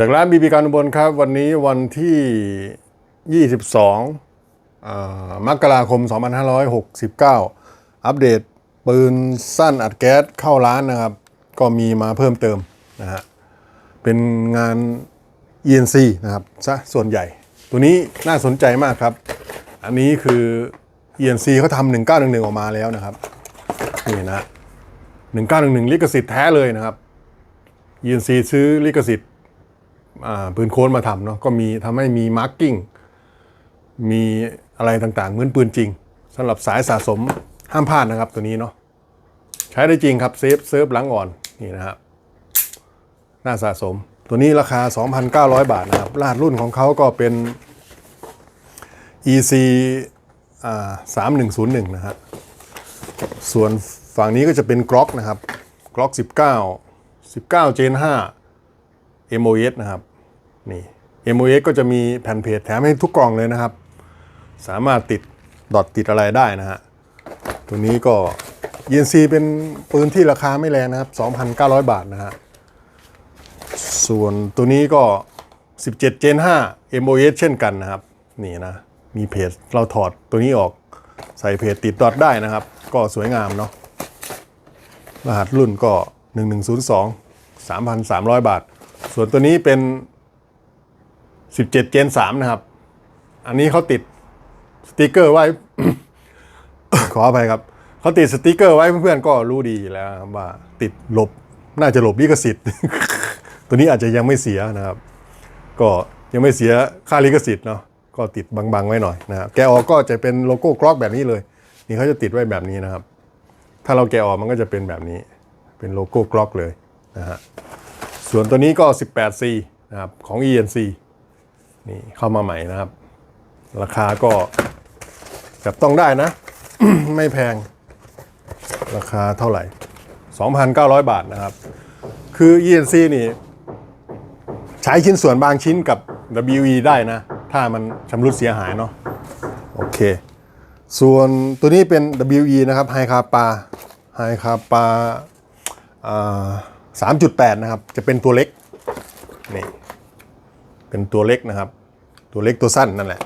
จากร้านบีบีการอุบลครับ วันนี้วันที่ 22อ่ามกราคม 2569 อัปเดตปืนสั้นอัดแก๊สเข้าร้านนะครับ ก็มีมาเพิ่มเติมนะฮะ เป็นงาน ENC นะครับซะส่วนใหญ่ ตัวนี้น่าสนใจมากครับ อันนี้คือ ENC เขาทำ1911 ออกมาแล้วนะครับ นี่นะ1911 ลิขสิทธิ์แท้เลยนะครับ ENC ซื้อลิขสิทธิ์ ปืนโค้นมาทำเนาะก็มีทำให้มีมาร์กิ้งมีอะไรต่างๆ เหมือนปืนจริงสำหรับสายสะสมห้ามพลาดนะครับตัวนี้เนาะใช้ได้จริงครับเซฟเซิร์ฟหลังอ่อนนี่นะครับหน้าสะสม ตัวนี้ราคา 2,900 บาทนะครับรหัสรุ่นของเขาก็เป็น EC อ่า3101 นะฮะส่วนฝั่งนี้ก็จะเป็นกล็อกนะครับกล็อก19 19 Gen 5 MOS นะครับ นี่ MOS ก็จะมีแผ่นเพจแถมให้ทุกกล่องเลยนะครับ สามารถติดดอทติดอะไรได้นะฮะ ตัวนี้ก็ ENC เป็นปืนที่ราคาไม่แรงนะครับ 2,900 บาทนะฮะ ส่วนตัวนี้ก็ 17 Gen 5 MOS เช่นกันนะครับ นี่นะ มีเพจเราถอดตัวนี้ออกใส่เพจติดดอทได้นะครับ ก็สวยงามเนาะ รหัสรุ่นก็ 1102 3,300 บาท ส่วนตัวนี้เป็น 17 Gen 3 นะครับ อันนี้เขาติดสติกเกอร์ไว้ ขออภัยครับ เขาติดสติกเกอร์ไว้เพื่อนๆก็รู้ดีแล้วว่าติดหลบน่าจะหลบลิขสิทธิ์ ตัวนี้อาจจะยังไม่เสียนะครับ ก็ยังไม่เสียค่าลิขสิทธิ์เนาะก็ติดบังๆไว้หน่อยนะครับแกะออกก็จะเป็นโลโก้กล็อกแบบนี้เลย นี่เขาจะติดไว้แบบนี้นะครับ ถ้าเราแกะออกมันก็จะเป็นแบบนี้ เป็นโลโก้กล็อกเลยนะฮะส่วนตัวนี้ก็ 18C นะครับของ ENC นี่เข้ามาใหม่นะครับ ราคาก็จับต้องได้นะ ไม่แพง ราคาเท่าไหร่ 2,900 บาทนะครับ คือ ENC นี่ ใช้ชิ้นส่วนบางชิ้นกับ WE ได้นะ ถ้ามันชำรุดเสียหายเนาะโอเค ส่วนตัวนี้เป็น WE นะครับไฮคาปาไฮคาปาสามจุดแปดนะครับ จะเป็นตัวเล็ก นี่ เป็นตัวเล็กนะครับ ตัวเล็กตัวสั้นนั่นแหละ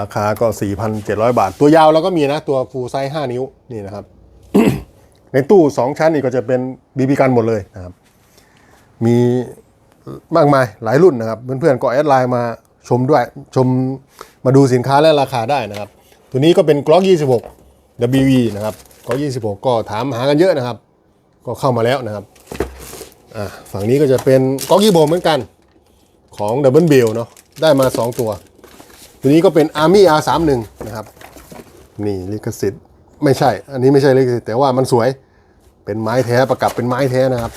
ราคาก็ 4,700 บาท ตัวยาวเราก็มีนะ ตัวฟูลไซส์5นิ้วนี่นะครับ ในตู้ 2 ชั้นนี่ก็จะเป็นบีบีกันหมดเลยนะครับ มีมากมายหลายรุ่นนะครับ เพื่อนๆก็แอดไลน์มาชมด้วยชมมาดูสินค้าและราคาได้นะครับ ตัวนี้ก็เป็นกล็อก 26 WE นะครับกล็อก26 ก็ถามหากันเยอะนะครับ ก็เข้ามาแล้วนะครับฝั่งนี้ก็จะเป็นกล็อกยี่โบเหมือนกันของ Double b i l เนาะ ได้มา 2 ตัว ตัวนี้ก็เป็น Army R31 นะครับ นี่ลิขสิทธิ์ไม่ใช่ อันนี้ไม่ใช่ลิขสิทธิ์แต่ว่ามันสวยเป็นไม้แท้ประกับเป็นไม้แท้นะครับ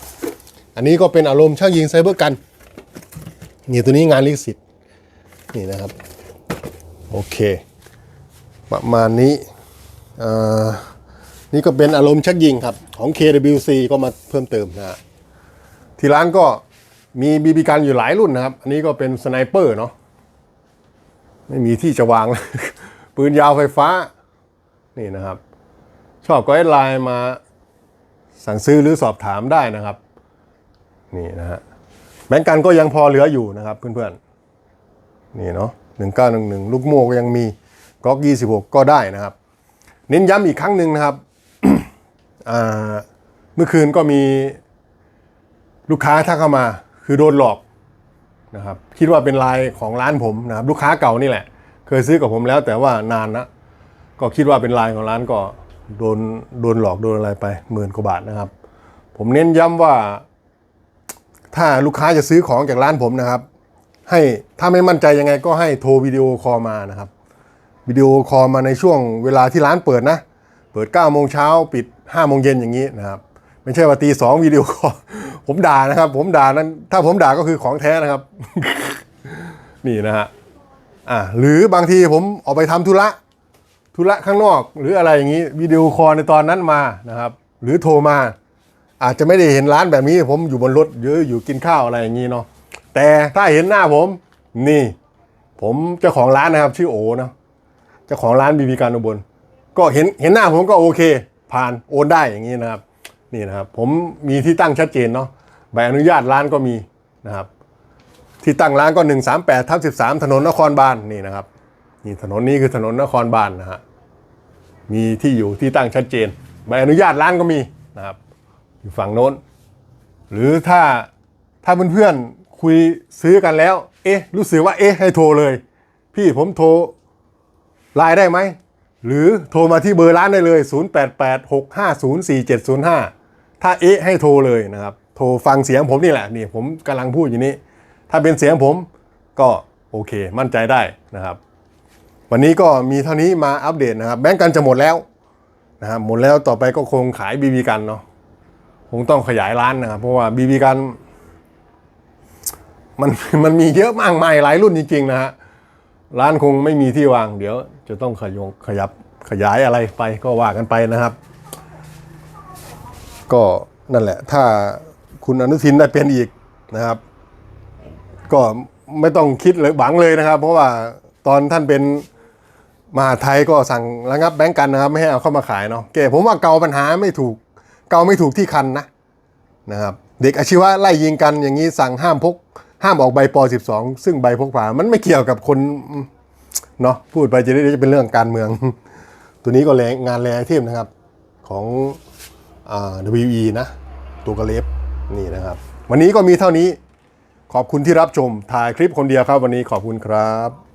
อันนี้ก็เป็นอารมณ์ช่างยิงไซเบอร์กันนี่ตัวนี้งานลิขสิทธิ์นี่นะครับ โอเค ประมาณนี้อ่านี่ก็เป็นอารมณ์ชักยิงครับ ของ KWC ก็มาเพิ่มเติมนะฮะที่ร้านก็ มีบีบีกันอยู่หลายรุ่นนะครับ อันนี้ก็เป็นสไนเปอร์เนาะไม่มีที่จะวาง ปืนยาวไฟฟ้า นี่นะครับ ชอบก็ไลน์มาสั่งซื้อหรือสอบถามได้นะครับ นี่นะฮะแบงก์กันก็ยังพอเหลืออยู่นะครับเพื่อนๆ นี่เนาะหนึ่งเก้าหนึ่งหนึ่งลูกโม่ก็ยังมีกล็อกยี่สิบหกก็ได้นะครับ เน้นย้ำอีกครั้งหนึ่งนะครับเมื่อคืนก็มีลูกค้าทักเข้ามา คือโดนหลอกนะครับคิดว่าเป็นลายของร้านผมนะครับลูกค้าเก่านี่แหละ เคยซื้อกับผมแล้วแต่ว่านานนะก็คิดว่าเป็นลายของร้านก็โดนโดนหลอกโดนอะไรไปหมื่นกว่าบาทนะครับ ผมเน้นย้ำว่า ถ้าลูกค้าจะซื้อของจากร้านผมนะครับ ให้ถ้าไม่มั่นใจยังไงก็ให้โทรวิดีโอคอลมานะครับวิดีโอคอลมาในช่วงเวลาที่ร้านเปิดนะ เปิด9ก้าโมงเช้าปิด5้าโมงเย็นอย่างนี้นะครับ ไม่ใช่ว่าตีสองวิดีโอคอลผมด่านะครับ ผมด่านั้น ถ้าผมด่าก็คือของแท้นะครับ นี่นะฮะอ่าหรือบางทีผมออกไปทำธุระธุระข้างนอก หรืออะไรอย่างนี้วิดีโอคอลในตอนนั้นมานะครับ หรือโทรมา อาจจะไม่ได้เห็นร้านแบบนี้ ผมอยู่บนรถเยอะอยู่กินข้าวอะไรอย่างนี้เนาะแต่ถ้าเห็นหน้าผม นี่ ผมเจ้าของร้านนะครับ ชื่อโอนะเจ้าของร้านบีบีการอุบลก็เห็นเห็นหน้าผมก็โอเค ผ่านโอนได้อย่างนี้นะครับ นี่นะครับ ผมมีที่ตั้งชัดเจนเนาะใบอนุญาตร้านก็มีนะครับ ที่ตั้งร้านก็ 138ทับ13 ถนนนครบาลนนี่นะครับนี่ถนนนี้คือถนนนครบาลนนะฮะมีที่อยู่ที่ตั้งชัดเจนใบอนุญาตร้านก็มีนะครับ อยู่ฝั่งโน้น หรือถ้าถ้าเพื่อนๆคุยซื้อกันแล้ว เอ๊ะ รู้สึกว่าเอ๊ะให้โทรเลย พี่ผมโทรไลน์ได้ไหมหรือโทรมาที่เบอร์ร้านได้เลย 0886504705 ถ้าเอ๊ะให้โทรเลยนะครับ โทรฟังเสียงผมนี่แหละนี่ผมกำลังพูดอยู่นี้ ถ้าเป็นเสียงผมก็โอเค มั่นใจได้นะครับ วันนี้ก็มีเท่านี้มาอัปเดตนะครับ แบงก์กันจะหมดแล้วนะครับหมดแล้วต่อไปก็คงขายบีบีกันเนาะคงต้องขยายร้านนะครับ เพราะว่าบีบีกันมันมันมีเยอะมากมายหลายรุ่นจริงๆนะฮะร้านคงไม่มีที่วาง เดี๋ยวจะต้องขยงขยับขยายอะไรไปก็ว่ากันไปนะครับ ก็นั่นแหละ ถ้าคุณอนุทินได้เป็นอีกนะครับ ก็ไม่ต้องคิดเลยหวังเลยนะครับ เพราะว่าตอนท่านเป็นมหาไทยก็สั่งระงับแบงก์กันนะครับ ไม่ให้เอาเข้ามาขายเนาะแกผมว่าเกาปัญหาไม่ถูก เกาไม่ถูกที่คันนะนะครับ เด็กอาชีวะไล่ยิงกันอย่างนี้สั่งห้ามพก ห้ามออกใบป .12 ซึ่งใบพกพามันไม่เกี่ยวกับคนเนาะพูดไปจะได้จะเป็นเรื่องการเมือง ตัวนี้ก็แรงงานแรงไอเทมนะครับ ของ WE นะ ตัวกระเล็บนี่นะครับ วันนี้ก็มีเท่านี้ขอบคุณที่รับชมถ่ายคลิปคนเดียวครับ วันนี้ขอบคุณครับ